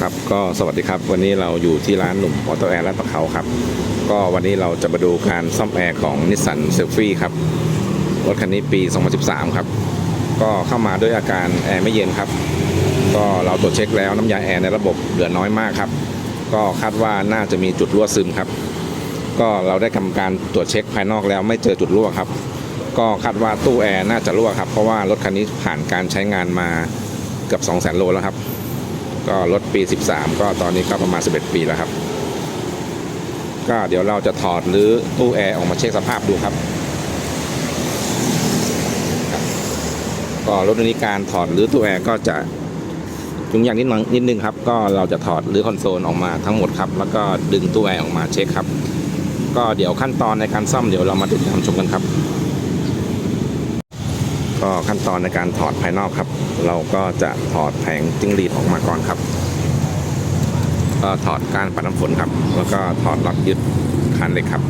ครับก็สวัสดีครับ วันนี้เราอยู่ที่ร้านหนุ่มออโตแอร์ลาดประเขาครับ ก็วันนี้เราจะมาดูการซ่อมแอร์ของนิสสันเซลฟี่ครับ รถคันนี้ปี 2013 ครับ ก็เข้ามาด้วยอาการแอร์ไม่เย็นครับ ก็เราตรวจเช็คแล้วน้ำยาแอร์ในระบบเหลือน้อยมากครับ ก็คาดว่าน่าจะมีจุดรั่วซึมครับ ก็เราได้ทำการตรวจเช็คภายนอกแล้วไม่เจอจุดรั่วครับ ก็คาดว่าตู้แอร์น่าจะรั่วครับ เพราะว่ารถคันนี้ผ่านการใช้งานมาเกือบ2 0 0 0 0โลแล้วครับ ก็รถปี 13 ก็ตอนนี้ก็ประมาณ 11 ปีแล้วครับ ก็เดี๋ยวเราจะถอดหรือตู้แอร์ออกมาเช็คสภาพดูครับ ก็รถนนี้การถอดหรือตู้แอร์ก็จะยุ่งยากนิดนึงนิดนึงครับ ก็เราจะถอดหรือคอนโซลออกมาทั้งหมดครับ แล้วก็ดึงตู้แอร์ออกมาเช็คครับ ก็เดี๋ยวขั้นตอนในการซ่อมเดี๋ยวเรามาติดตามชมกันครับ ก็ขั้นตอนในการถอดภายนอกครับ เราก็จะถอดแผงจิ้งหรีดออกมาก่อนครับ ก็ถอดการปัดน้ำฝนครับ แล้วก็ถอดล็อกยึดคันเหล็กครับ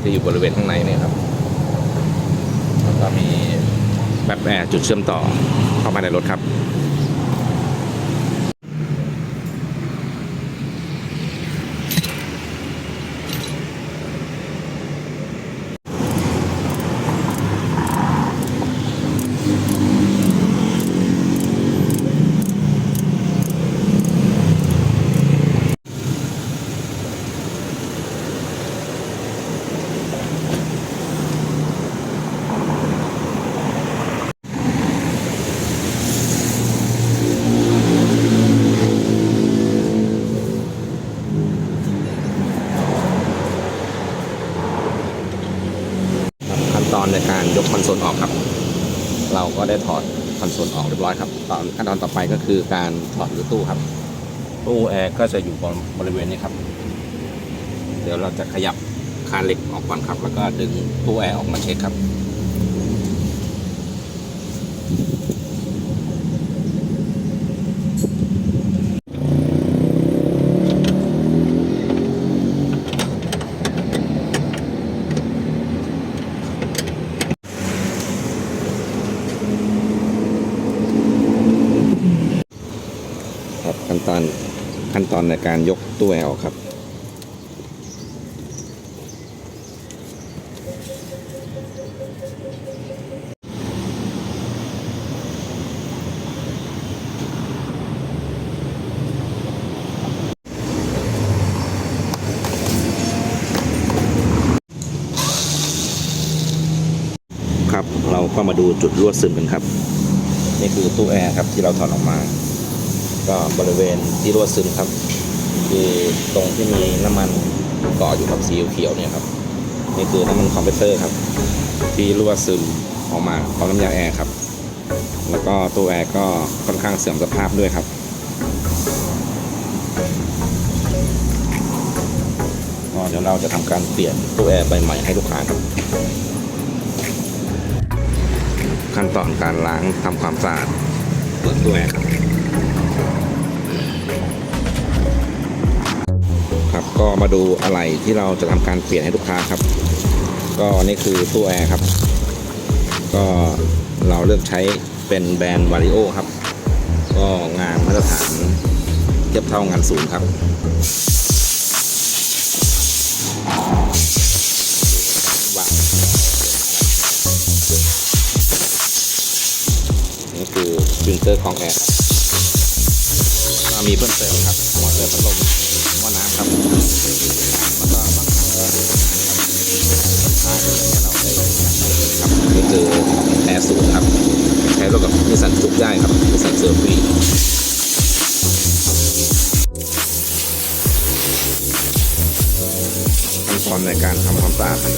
ที่อยู่บริเวณข้างในนี่ครับ แล้วก็มีแบบแอร์จุดเชื่อมต่อเข้ามาในรถครับ ขั้นตอนในการยกคอน โซลออกครับ เราก็ได้ถอดคอนโซลออกเรียบร้อยครับตอนขั้นตอนต่อไปก็คือการถอดหรือตู้ครับ ตู้แอร์ก็จะอยู่บนบริเวณนี้ครับ เดี๋ยวเราจะขยับคานเหล็กออกก่อนครับ แล้วก็ดึงตู้แอร์ออกมาเช็คครับ ขั้นตอนขั้นตอนในการยกตู้แอร์ครับครับ เราก็มาดูจุดรั่วซึมกันครับ นี่คือตู้แอร์ครับที่เราถอดออกมา ก็บริเวณที่รั่วซึมครับ คือตรงที่มีน้ำมันเกาะอยู่กับสีเขียวเนี่ยครับนี่คือน้ำมันคอมเพรสเซอร์ครับ ที่รั่วซึมออกมาของน้ำยาแอร์ครับ แล้วก็ตู้แอร์ก็ค่อนข้างเสื่อมสภาพด้วยครับก็เดี๋ยวเราจะทำการเปลี่ยนตู้แอร์ใบใหม่ให้ลูกค้าครับ ขั้นตอนการล้างทำความสะอาดเปลือกตู้แอร์ครับ ครับ ก็มาดูอะไรที่เราจะทำการเปลี่ยนให้ลูกค้าครับ ก็นี่คือตู้แอร์ครับ ก็เราเลือกใช้เป็นแบรนด์วาริโอครับ ก็งานมาตรฐานเทียบเท่างานศูนย์ครับวางนี่คือฟิลเตอร์ของแอร์มีเพิ่มเติมครับหมอเตอร์พัดลม น้ำครับแล้วก็บางครั้งก็ท้ายอะไรเงี้เราได้ครับนี่คือแอร์สูงครับ ใช้ร่วมกับนิสสันซุกได้ครับนิสสันเซอร์ฟีขั้นตอนในการทำความสะอาดภายใน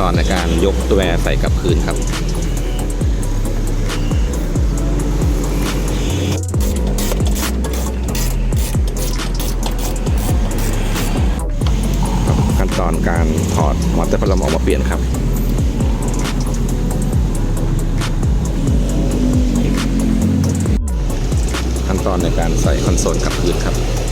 ตอนในการยกตัวแวร์ใส่กับพื้นครับขั้นตอนการถอดมอเตอร์พัลมออกมาเปลี่ยนครับขั้นตอนในการใส่คอนโซลกับพื้นครับ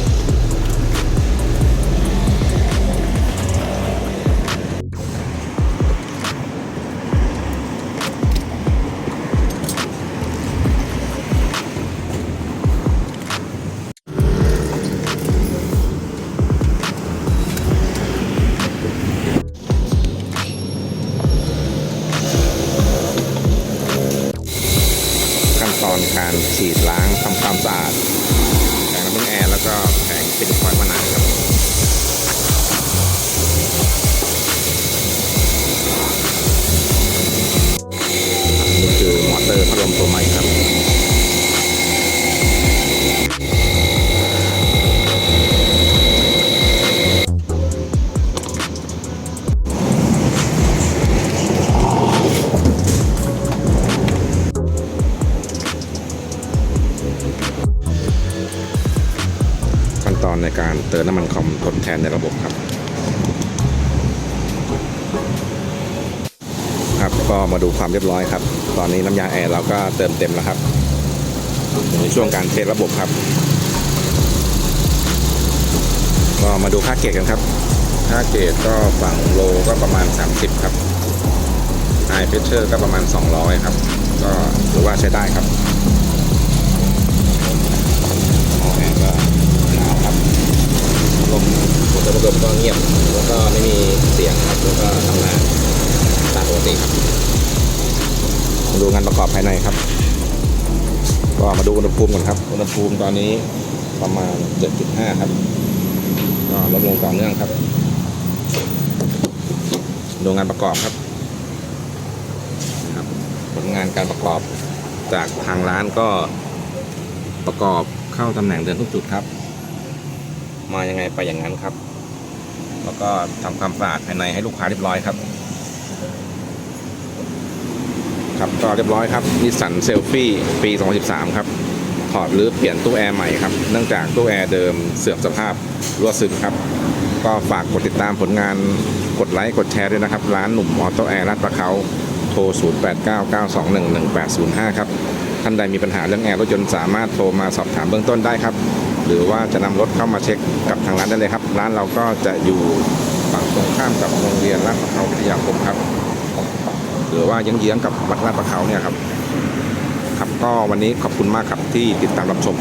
เติมน้ำมันคอมทดแทนในระบบครับ ครับก็มาดูความเรียบร้อยครับ ตอนนี้น้ำยาแอร์เราก็เติมเต็มแล้วครับในช่วงการเทสระบบครับ ก็มาดูค่าเกรดกันครับ ค่าเกรดก็ฝั่งโลก็ประมาณ 30 ครับไฮเพชเชอร์ก็ประมาณ 200 ครับ ก็ถือว่าใช้ได้ครับ มหัวใจระบบก็เงียบแล้วก็ไม่มีเสียงครับแล้วก็ทำงานตามปกติครับดูงานประกอบภายในครับ ก็มาดูอุณหภูมิก่อนครับ อุณหภูมิตอนนี้ประมาณ 7.5 ครับก็ลดลงต่อเนื่องครับ ดูงานประกอบครับครับผลงานการประกอบจากทางร้านก็ประกอบเข้าตำแหน่งเดินทุกจุดครับ มายังไงไปอย่างนั้นครับ แล้วก็ทำความสะอาดภายในให้ลูกค้าเรียบร้อยครับ ครับก็เรียบร้อยครับนิสสันเซลฟี่ปี 2013 ครับถอดหรือเปลี่ยนตู้แอร์ใหม่ครับ เนื่องจากตู้แอร์เดิมเสื่อมสภาพรั่วซึมครับ ก็ฝากกดติดตามผลงานกดไลค์กดแชร์ด้วยนะครับ ร้านหนุ่มออโต้แอร์ลาดประเขาโทร 0899211805 ครับ ท่านใดมีปัญหาเรื่องแอร์รถยนต์สามารถโทรมาสอบถามเบื้องต้นได้ครับ หรือว่าจะนำรถเข้ามาเช็คกับทางร้านได้เลยครับ ร้านเราก็จะอยู่ฝั่งตรงข้ามกับโรงเรียนลาดประเขาวิทยาคมครับ หรือว่ายางเยื้องกับวัดลาดประเขาเนี่ยครับ ครับก็วันนี้ขอบคุณมากครับที่ติดตามรับชม